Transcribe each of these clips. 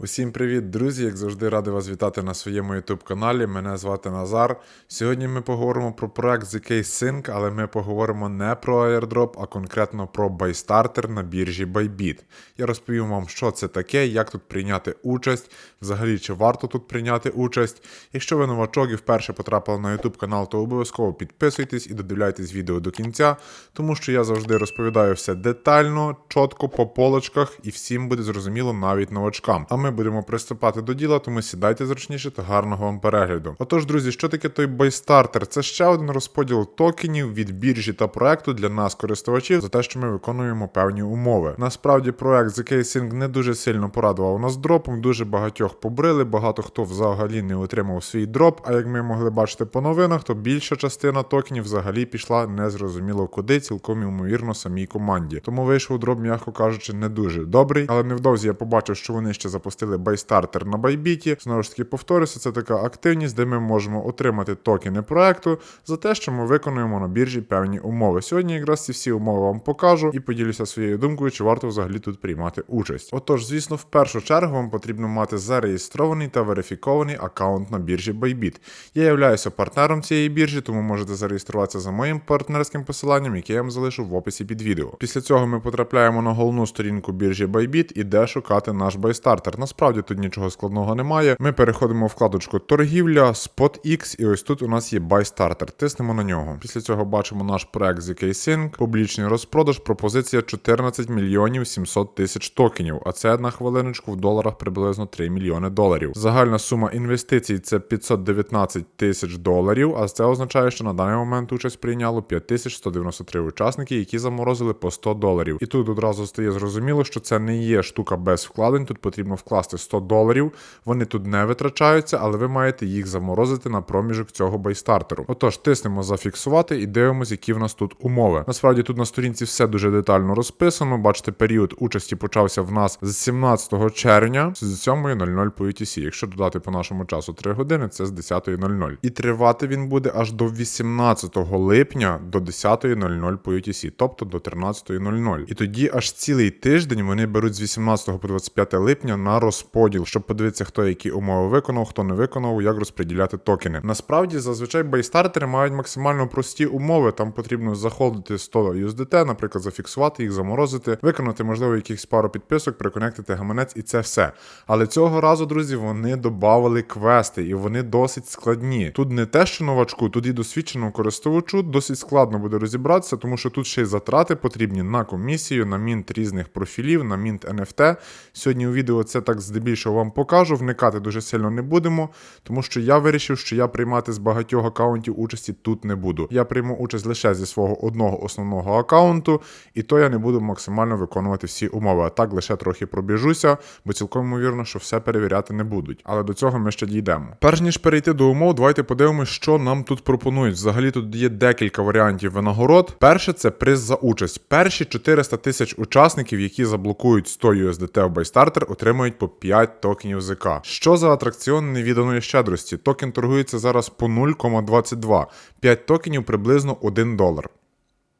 Усім привіт, друзі! Як завжди, радий вас вітати на своєму YouTube каналі. Мене звати Назар. Сьогодні ми поговоримо про проект ZK Sync, але ми поговоримо не про airdrop, а конкретно про BuyStarter на біржі Bybit. Я розповім вам, що це таке, як тут прийняти участь, взагалі чи варто тут прийняти участь. Якщо ви новачок і вперше потрапили на YouTube канал, то обов'язково підписуйтесь і додивляйтесь відео до кінця, тому що я завжди розповідаю все детально, чітко по полочках, і всім буде зрозуміло навіть новачкам. А ми будемо приступати до діла, тому сідайте зручніше та гарного вам перегляду. Отож, друзі, що таке той BuyStarter? Це ще один розподіл токенів від біржі та проекту для нас, користувачів, за те, що ми виконуємо певні умови. Насправді, проект ZK Sync не дуже сильно порадував нас дропом. Дуже багатьох побрили, багато хто взагалі не отримав свій дроп. А як ми могли бачити по новинах, то більша частина токенів взагалі пішла незрозуміло куди, цілком ймовірно самій команді. Тому вийшов дроп, м'яко кажучи, не дуже добрий. Але невдовзі я побачив, що вони ще запустили байстартер на байбіті. Знову ж таки, повторюся, це така активність, де ми можемо отримати токени проекту за те, що ми виконуємо на біржі певні умови. Сьогодні якраз ці всі умови вам покажу і поділюся своєю думкою, чи варто взагалі тут приймати участь. Отож, звісно, в першу чергу вам потрібно мати зареєстрований та верифікований аккаунт на біржі Bybit. Я являюся партнером цієї біржі, тому можете зареєструватися за моїм партнерським посиланням, яке я вам залишу в описі під відео. Після цього ми потрапляємо на головну сторінку біржі Bybit і де шукати наш байстартер. Насправді тут нічого складного немає. Ми переходимо в вкладочку торгівля, SpotX, і ось тут у нас є байстартер. Тиснемо на нього. Після цього бачимо наш проект ZK Sync, публічний розпродаж, пропозиція 14 мільйонів 700 тисяч токенів. А це на хвилиночку в доларах приблизно 3 мільйони доларів. Загальна сума інвестицій це 519 тисяч доларів. А це означає, що на даний момент участь прийняло 5193 учасники, які заморозили по 100 доларів. І тут одразу стає зрозуміло, що це не є штука без вкладень. Тут потрібно вкласти 100 доларів. Вони тут не витрачаються, але ви маєте їх заморозити на проміжок цього байстартеру. Отож, тиснемо зафіксувати і дивимося, які в нас тут умови. Насправді тут на сторінці все дуже детально розписано. Бачите, період участі почався в нас з 17 червня з 7.00 по UTC. Якщо додати по нашому часу 3 години, це з 10.00. І тривати він буде аж до 18 липня до 10.00 по UTC, тобто до 13.00. І тоді аж цілий тиждень вони беруть з 18 по 25 липня на розподіл, щоб подивитися, хто які умови виконав, хто не виконав, як розподіляти токени. Насправді, зазвичай байстартери мають максимально прості умови. Там потрібно заходити 100 USDT, наприклад, зафіксувати їх, заморозити, виконати, можливо, якихось пару підписок, приконектити гаманець і це все. Але цього разу, друзі, вони додавали квести, і вони досить складні. Тут не те, що новачку, тут і досвідченому користувачу досить складно буде розібратися, тому що тут ще й затрати потрібні на комісію, на мінт різних профілів, на мінт NFT. Сьогодні у відео це так здебільшого вам покажу. Вникати дуже сильно не будемо, тому що я вирішив, що я приймати з багатьох акаунтів участі тут не буду. Я прийму участь лише зі свого одного основного акаунту, і то я не буду максимально виконувати всі умови. А так лише трохи пробіжуся, бо цілком ймовірно, що все перевіряти не будуть. Але до цього ми ще дійдемо. Перш ніж перейти до умов, давайте подивимося, що нам тут пропонують. Взагалі тут є декілька варіантів винагород. Перше це приз за участь. Перші 400 тисяч учасників, які заблокують 100 USDT в байстартер, отримують по 5 токенів ЗК. Що за атракціон невіданої щедрості? Токен торгується зараз по 0,22. 5 токенів приблизно 1 долар.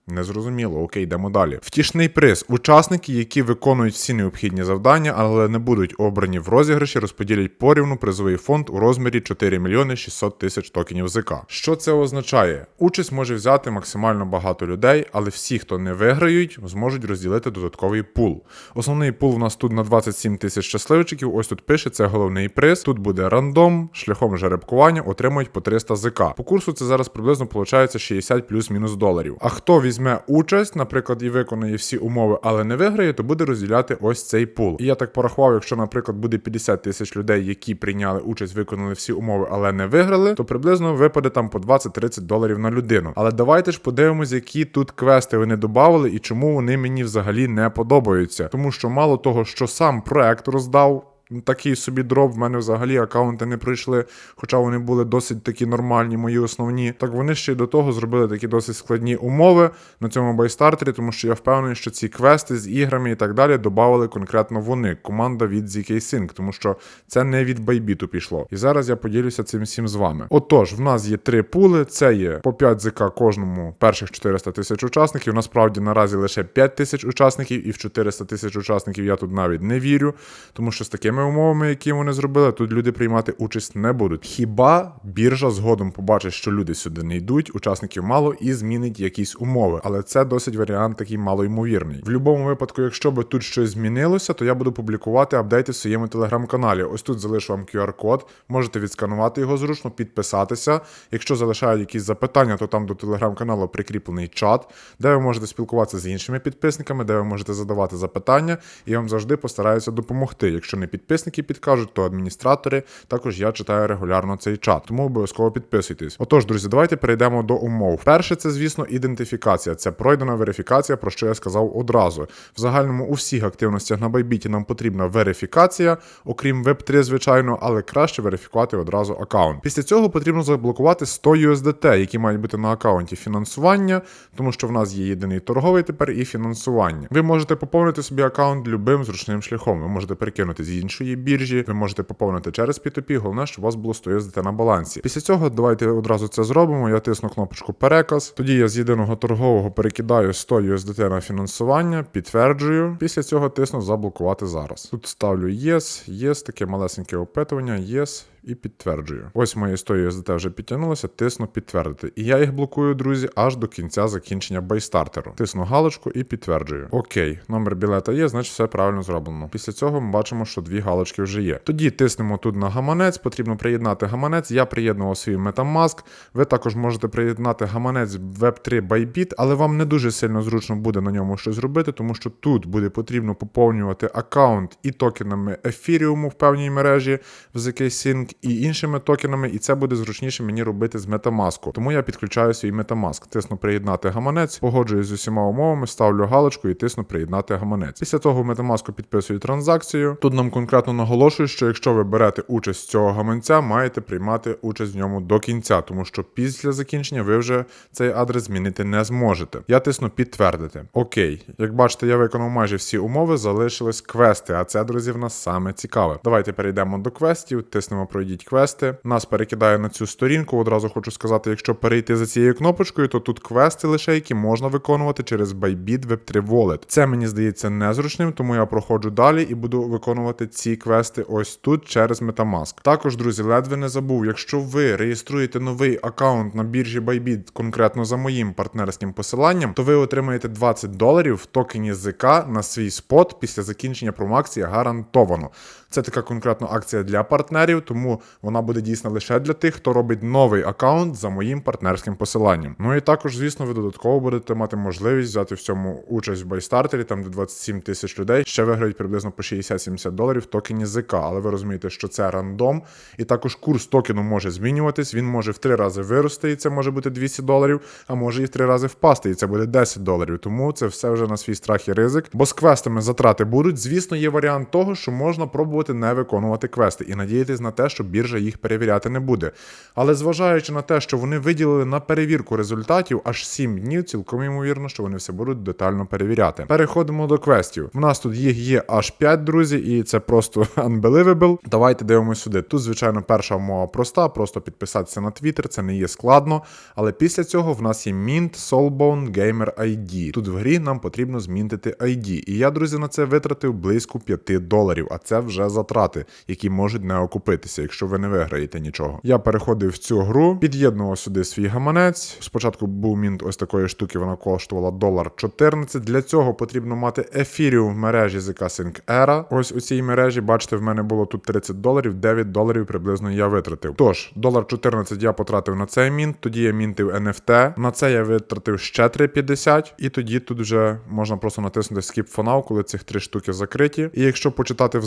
Незрозуміло, окей, йдемо далі. Втішний приз. Учасники, які виконують всі необхідні завдання, але не будуть обрані в розіграші, розподілять порівну призовий фонд у розмірі 4 мільйони 600 тисяч токенів ЗК. Що це означає? Участь може взяти максимально багато людей, але всі, хто не виграють, зможуть розділити додатковий пул. Основний пул в нас тут на 27 тисяч щасливчиків. Ось тут пише, це головний приз. Тут буде рандом, шляхом жеребкування отримують по 300 ЗК. По курсу це зараз приблизно виходить 60 плюс-мінус доларів. А хто візьме участь, наприклад, і виконає всі умови, але не виграє, то буде розділяти ось цей пул. І я так порахував, якщо, наприклад, буде 50 тисяч людей, які прийняли участь, виконали всі умови, але не виграли, то приблизно випаде там по 20-30 доларів на людину. Але давайте ж подивимось, які тут квести вони додавали і чому вони мені взагалі не подобаються. Тому що мало того, що сам проект роздав. Такий собі дроп, в мене взагалі аккаунти не прийшли, хоча вони були досить такі нормальні, мої основні. Так вони ще й до того зробили такі досить складні умови на цьому байстартері, тому що я впевнений, що ці квести з іграми і так далі додавали конкретно вони, команда від ZK Sync, тому що це не від байбіту пішло. І зараз я поділюся цим всім з вами. Отож, в нас є три пули: це є по 5 ЗК кожному перших 400 тисяч учасників. Насправді наразі лише 5 тисяч учасників, і в 400 тисяч учасників я тут навіть не вірю, тому що з такими тими умовами, які вони зробили, тут люди приймати участь не будуть. Хіба біржа згодом побачить, що люди сюди не йдуть, учасників мало і змінить якісь умови. Але це досить варіант такий малоймовірний. В будь-якому випадку, якщо би тут щось змінилося, то я буду публікувати апдейти в своєму телеграм-каналі. Ось тут залишу вам QR-код, можете відсканувати його зручно, підписатися. Якщо залишають якісь запитання, то там до телеграм-каналу прикріплений чат, де ви можете спілкуватися з іншими підписниками, де ви можете задавати запитання, і я вам завжди постараюся допомогти. Якщо не підписники підкажуть, то адміністратори. Також я читаю регулярно цей чат, тому обов'язково підписуйтесь. Отож, друзі, давайте перейдемо до умов. Перше, це, звісно, ідентифікація. Це пройдена верифікація, про що я сказав одразу. В загальному у всіх активностях на Байбіті нам потрібна верифікація, окрім Web3, звичайно, але краще верифікувати одразу аккаунт. Після цього потрібно заблокувати 100 USDT, які мають бути на аккаунті фінансування, тому що в нас є єдиний торговий тепер і фінансування. Ви можете поповнити собі аккаунт любим зручним шляхом. Ви можете перекинути з іншої біржі, ви можете поповнити через P2P, головне, щоб у вас було 100 USDT на балансі. Після цього давайте одразу це зробимо. Я тисну кнопочку переказ. Тоді я з єдиного торгового перекидаю 100 USDT на фінансування, підтверджую. Після цього тисну заблокувати зараз. Тут ставлю Yes, Yes, таке малесеньке опитування, Yes. І підтверджую. Ось мої 100 USDT вже підтягнулося, тисну підтвердити. І я їх блокую, друзі, аж до кінця закінчення байстартеру. Тисну галочку і підтверджую. Окей, номер білета є, значить все правильно зроблено. Після цього ми бачимо, що дві галочки вже є. Тоді тиснемо тут на гаманець, потрібно приєднати гаманець. Я приєднував свій Metamask. Ви також можете приєднати гаманець Web3 Bybit, але вам не дуже сильно зручно буде на ньому щось робити, тому що тут буде потрібно поповнювати аккаунт і токенами Ethereum в певній мережі в ZK Sync і іншими токенами, і це буде зручніше мені робити з Metamask. Тому я підключаю свій Metamask. Тисну приєднати гаманець, погоджуюсь з усіма умовами, ставлю галочку і тисну приєднати гаманець. Після того в Metamask підписую транзакцію. Тут нам конкретно наголошують, що якщо ви берете участь з цього гаманця, маєте приймати участь в ньому до кінця, тому що після закінчення ви вже цей адрес змінити не зможете. Я тисну підтвердити. Окей, як бачите, я виконав майже всі умови, залишились квести, а це, друзі, в нас саме цікаве. Давайте перейдемо до квестів, тиснемо пройдіть квести. Нас перекидає на цю сторінку. Одразу хочу сказати, якщо перейти за цією кнопочкою, то тут квести лише які можна виконувати через Bybit Web3 Wallet. Це мені здається незручним, тому я проходжу далі і буду виконувати ці квести ось тут через Metamask. Також, друзі, ледве не забув, якщо ви реєструєте новий аккаунт на біржі Bybit, конкретно за моїм партнерським посиланням, то ви отримаєте 20 доларів в токені ЗК на свій спот після закінчення промоакції гарантовано. Це така конкретна акція для партнерів, тому вона буде дійсна лише для тих, хто робить новий аккаунт за моїм партнерським посиланням. Ну і також, звісно, ви додатково будете мати можливість взяти в цьому участь в байстартері, там де 27 тисяч людей ще виграють приблизно по 60-70 доларів токені ЗК. Але ви розумієте, що це рандом, і також курс токену може змінюватись. Він може в три рази вирости, і це може бути 200 доларів, а може і в три рази впасти, і це буде 10 доларів. Тому це все вже на свій страх і ризик. Бо з квестами затрати будуть. Звісно, є варіант того, що можна пробувати не виконувати квести і надіятись на те, що біржа їх перевіряти не буде. Але зважаючи на те, що вони виділили на перевірку результатів аж 7 днів, цілком ймовірно, що вони все будуть детально перевіряти. Переходимо до квестів. В нас тут їх є аж 5, друзі, і це просто unbelievable. Давайте дивимося сюди. Тут, звичайно, перша умова проста, просто підписатися на Twitter, це не є складно. Але після цього в нас є Mint Soulbone Gamer ID. Тут в грі нам потрібно змінити ID. І я, друзі, на це витратив близько 5 доларів, а це вже затрати, які можуть не окупитися, якщо ви не виграєте нічого. Я переходив в цю гру, під'єднував сюди свій гаманець. Спочатку був мінт ось такої штуки, вона коштувала долар 14. Для цього потрібно мати ефіріум в мережі ZK Sync Era. Ось у цій мережі, бачите, в мене було тут 30 доларів, 9 доларів приблизно я витратив. Тож, долар 14 я потратив на цей мінт, тоді я мінтив NFT. На це я витратив ще 3,50, і тоді тут вже можна просто натиснути Skip for now, коли цих три штуки закриті. І якщо почитати в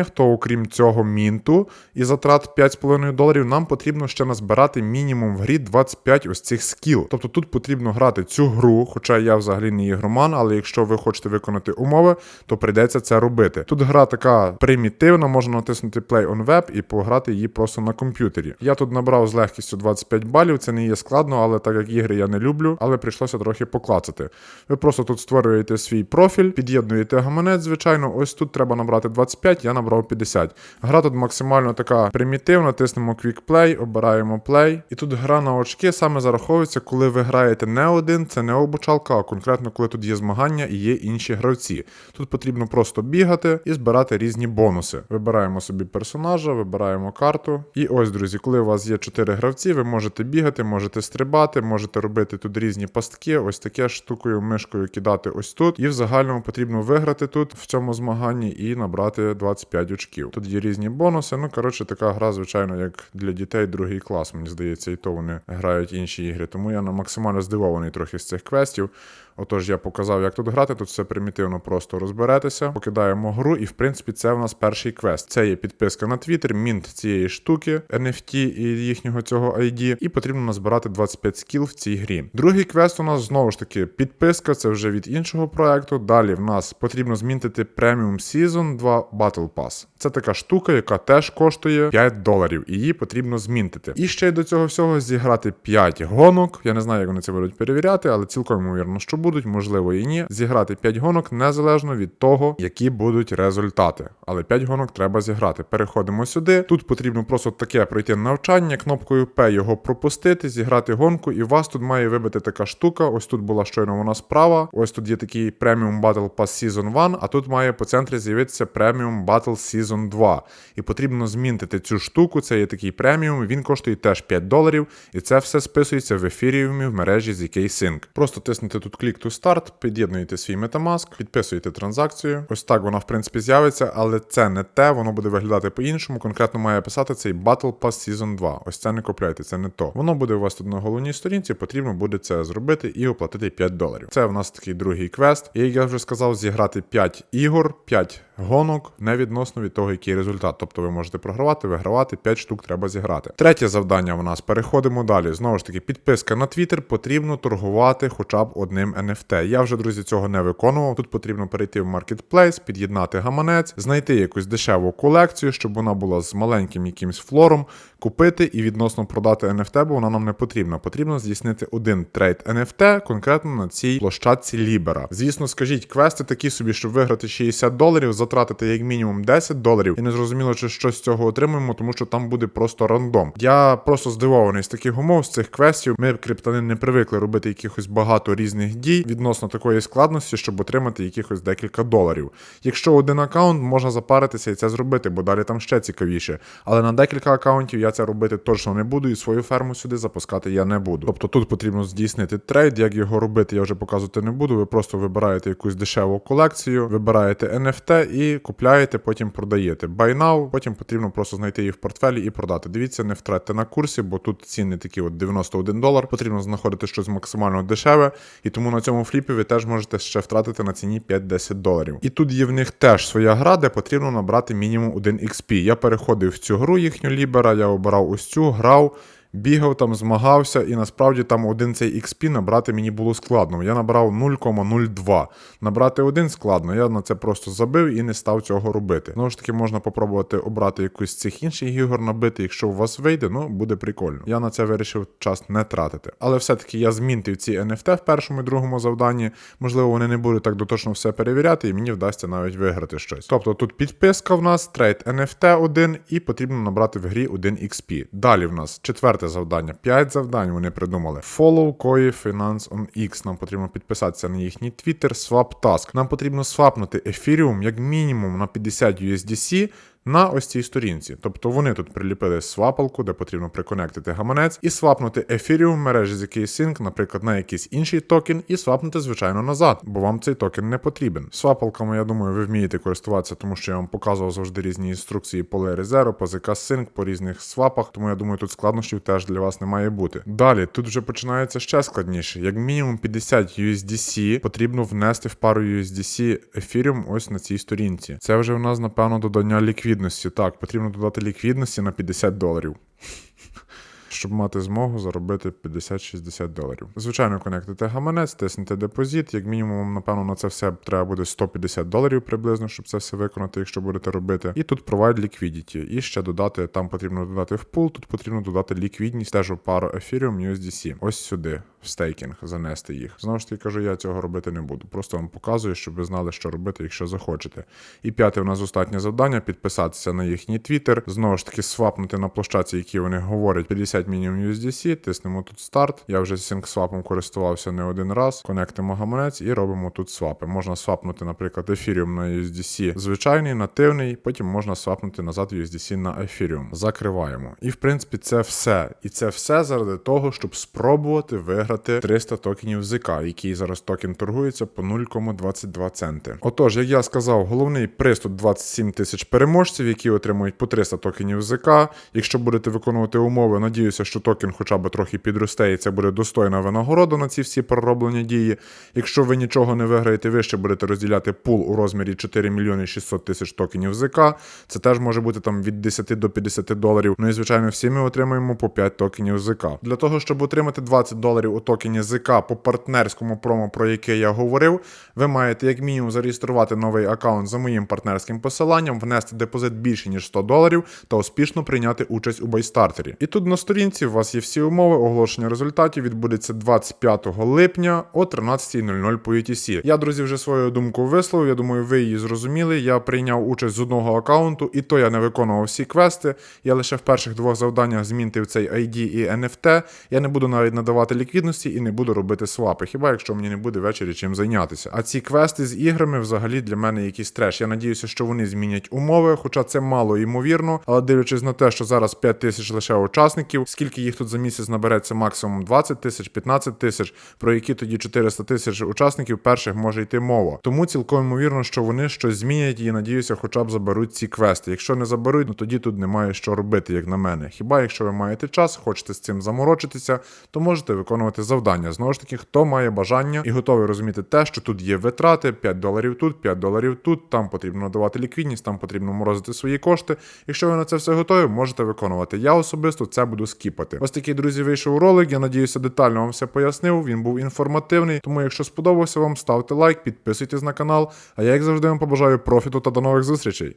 завданнях, то окрім цього мінту і затрат 5,5 доларів, нам потрібно ще назбирати мінімум в грі 25 ось цих скіл. Тобто тут потрібно грати цю гру, хоча я взагалі не ігроман, але якщо ви хочете виконати умови, то прийдеться це робити. Тут гра така примітивна, можна натиснути Play on Web і пограти її просто на комп'ютері. Я тут набрав з легкістю 25 балів, це не є складно, але так як ігри я не люблю, але прийшлося трохи поклацати. Ви просто тут створюєте свій профіль, під'єднуєте гаманець, звичайно, ось тут треба набрати 25, я набрав 50. Гра тут максимально така примітив, натиснемо Quick Play, обираємо Play. І тут гра на очки саме зараховується, коли ви граєте не один, це не обучалка, а конкретно коли тут є змагання і є інші гравці. Тут потрібно просто бігати і збирати різні бонуси. Вибираємо собі персонажа, вибираємо карту. І ось, друзі, коли у вас є 4 гравці, ви можете бігати, можете стрибати, можете робити тут різні пастки, ось таке штукою, мишкою кидати ось тут. І в загальному потрібно виграти тут в цьому змаганні і набрати 25 очків. Тут є різні бонуси. Ну коротше, така гра, звичайно, як для дітей другий клас. Мені здається, і то вони грають інші ігри. Тому я на максимально здивований трохи з цих квестів. Отож, я показав, як тут грати. Тут все примітивно просто розберетеся. Покидаємо гру, і в принципі це в нас перший квест. Це є підписка на Twitter, мінт цієї штуки, NFT і їхнього цього ID, і потрібно назбирати 25 скіл в цій грі. Другий квест у нас знову ж таки підписка, це вже від іншого проекту. Далі в нас потрібно змінити Premium Season 2 Battle Pass. Це така штука, яка теж коштує 5 доларів, і її потрібно змінтити. І ще й до цього всього зіграти 5 гонок. Я не знаю, як вони це будуть перевіряти, але цілком ймовірно, що будуть, можливо, і ні. Зіграти 5 гонок незалежно від того, які будуть результати. Але 5 гонок треба зіграти. Переходимо сюди. Тут потрібно просто таке пройти навчання, кнопкою P його пропустити, зіграти гонку, і у вас тут має вибити така штука. Ось тут була щойно вона справа. Ось тут є такий Premium Battle Pass Season 1, а тут має по центрі з'явитися Premium Battle Season 2. І потрібно змінити цю штуку. Це є такий преміум, він коштує теж 5 доларів, і це все списується в ефіріумі в мережі ZK Sync. Просто тиснете тут клік to start, під'єднуєте свій Metamask, підписуєте транзакцію. Ось так вона в принципі з'явиться, але це не те, воно буде виглядати по-іншому. Конкретно має писати цей Battle Pass Season 2. Ось це не купляйте, це не то. Воно буде у вас тут на головній сторінці, потрібно буде це зробити і оплатити 5 доларів. Це в нас такий другий квест. І як я вже сказав, зіграти 5 ігор, 5 гонок, не відносно від того, який результат. Тобто ви можете програвати, вигравати, 5 штук треба зіграти. Третє завдання у нас. Переходимо далі. Знову ж таки, підписка на Twitter, потрібно торгувати хоча б одним NFT. Я вже, друзі, цього не виконував. Тут потрібно перейти в Marketplace, під'єднати гаманець, знайти якусь дешеву колекцію, щоб вона була з маленьким якимсь флором, купити і відносно продати NFT, бо вона нам не потрібна. Потрібно здійснити один трейд NFT конкретно на цій площадці Libera. Звісно, скажіть, квести такі собі, щоб виграти 60 доларів, затратити як мінімум 10 доларів, і не зрозуміло, чи щось з цього отримаємо, тому що там буде просто рандом. Я просто здивований з таких умов, з цих квестів. Ми криптани не привикли робити якихось багато різних дій відносно такої складності, щоб отримати якихось декілька доларів. Якщо один аккаунт, можна запаритися і це зробити, бо далі там ще цікавіше. Але на декілька аккаунтів я це робити точно не буду, і свою ферму сюди запускати я не буду. Тобто тут потрібно здійснити трейд. Як його робити, я вже показувати не буду. Ви просто вибираєте якусь дешеву колекцію, вибираєте NFT і купляєте, потім продаєте. Buy now, потім потрібно просто знайти її в портфелі і продати. Дивіться, не втратьте на курсі, бо тут ціни такі от 91 долар. Потрібно знаходити щось максимально дешеве, і тому на цьому фліпі ви теж можете ще втратити на ціні 5-10 доларів. І тут є в них теж своя гра, де потрібно набрати мінімум 1 XP. Я переходив в цю гру їхню лібера, я обирав ось цю, грав. Бігав там, змагався, і насправді там один цей XP набрати мені було складно. Я набрав 0,02. Набрати один складно. Я на це просто забив і не став цього робити. Знову ж таки, можна попробувати обрати якусь з цих інших ігор набити. Якщо у вас вийде, ну буде прикольно. Я на це вирішив час не тратити. Але все-таки я змінтив ці NFT в першому і другому завданні. Можливо, вони не будуть так доточно все перевіряти, і мені вдасться навіть виграти щось. Тобто тут підписка в нас, трейд NFT 1, і потрібно набрати в грі 1 XP. Далі в нас четверте завдання. 5 завдань вони придумали. Follow Koi Finance on X. Нам потрібно підписатися на їхній Twitter, Swap Task. Нам потрібно свапнути ефіріум як мінімум на 50 USDC на ось цій сторінці. Тобто вони тут приліпили свапалку, де потрібно приконектити гаманець, і свапнути Ethereum мережі ZK Sync, наприклад, на якийсь інший токен, і свапнути, звичайно, назад, бо вам цей токен не потрібен. Свапалками, я думаю, ви вмієте користуватися, тому що я вам показував завжди різні інструкції по Layer Zero, по ZK Sync, по різних свапах, тому я думаю, тут складнощів теж для вас не має бути. Далі, тут вже починається ще складніше. Як мінімум 50 USDC потрібно внести в пару USDC Ethereum ось на цій сторінці. Це вже в нас, напевно, додання ліквідності. Так, потрібно додати ліквідності на 50 доларів. Щоб мати змогу заробити 50-60 доларів. Звичайно, конектите гаманець, тиснете депозит. Як мінімум, напевно, на це все треба буде 150 доларів приблизно, щоб це все виконати, якщо будете робити. І тут Provide Liquidity. І ще додати, там потрібно додати в пул, тут потрібно додати ліквідність теж у пару Ethereum USDC. Ось сюди, в стейкінг, занести їх. Знову ж таки кажу, я цього робити не буду. Просто вам показую, щоб ви знали, що робити, якщо захочете. І п'яте у нас останнє завдання підписатися на їхній твіттер. Знову ж таки, свапнути на площадці, які вони говорять, 50 мінімум USDC, тиснемо тут старт. Я вже SyncSwap користувався не один раз. Конектимо гаманець і робимо тут свапи. Можна свапнути, наприклад, Ethereum на USDC звичайний, нативний, потім можна свапнути назад USDC на Ethereum. Закриваємо. І в принципі це все. І це все заради того, щоб спробувати виграти 300 токенів ZK, який зараз токен торгується по 0,22 центи. Отож, як я сказав, головний приз тут 27 тисяч переможців, які отримують по 300 токенів ЗК. Якщо будете виконувати умови, надіюся, що токен хоча б трохи підросте, і це буде достойна винагорода на ці всі пророблені дії. Якщо ви нічого не виграєте, ви ще будете розділяти пул у розмірі 4 мільйони 600 тисяч токенів ЗК. Це теж може бути там від 10 до 50 доларів. Ну і звичайно, всі ми отримаємо по 5 токенів ЗК. Для того, щоб отримати 20 доларів у токені ЗК по партнерському промо, про яке я говорив, ви маєте як мінімум зареєструвати новий аккаунт за моїм партнерським посиланням, внести депозит більше ніж 100 доларів та успішно прийняти участь у байстартері. І тут на сторінці у вас є всі умови. Оголошення результатів відбудеться 25 липня о 13.00 по UTC. Я, друзі, вже свою думку висловив. Я думаю, ви її зрозуміли. Я прийняв участь з одного аккаунту, і то я не виконував всі квести. Я лише в перших двох завданнях змінив цей ID і NFT. Я не буду навіть надавати ліквідності і не буду робити свапи, хіба якщо мені не буде ввечері чим зайнятися. А ці квести з іграми взагалі для мене якийсь треш. Я надіюся, що вони змінять умови, хоча це мало ймовірно. Але дивлячись на те, що зараз 5 тисяч лише учасників, скільки їх тут за місяць набереться максимум 20 тисяч, 15 тисяч, про які тоді 400 тисяч учасників перших може йти мова. Тому цілком ймовірно, що вони щось змінять і надіюся, хоча б заберуть ці квести. Якщо не заберуть, ну тоді тут немає що робити, як на мене. Хіба якщо ви маєте час, хочете з цим заморочитися, то можете виконувати завдання. Знову ж таки, хто має бажання і готовий розуміти те, що тут є витрати, 5 доларів тут, 5 доларів тут, там потрібно надавати ліквідність, там потрібно морозити свої кошти. Якщо ви на це все готові, можете виконувати. Я особисто це буду скіпати. Ось такий, друзі, вийшов ролик. Я надіюся, детально вам все пояснив. Він був інформативний. Тому, якщо сподобався вам, ставте лайк, підписуйтесь на канал. А я, як завжди, вам побажаю профіту та до нових зустрічей.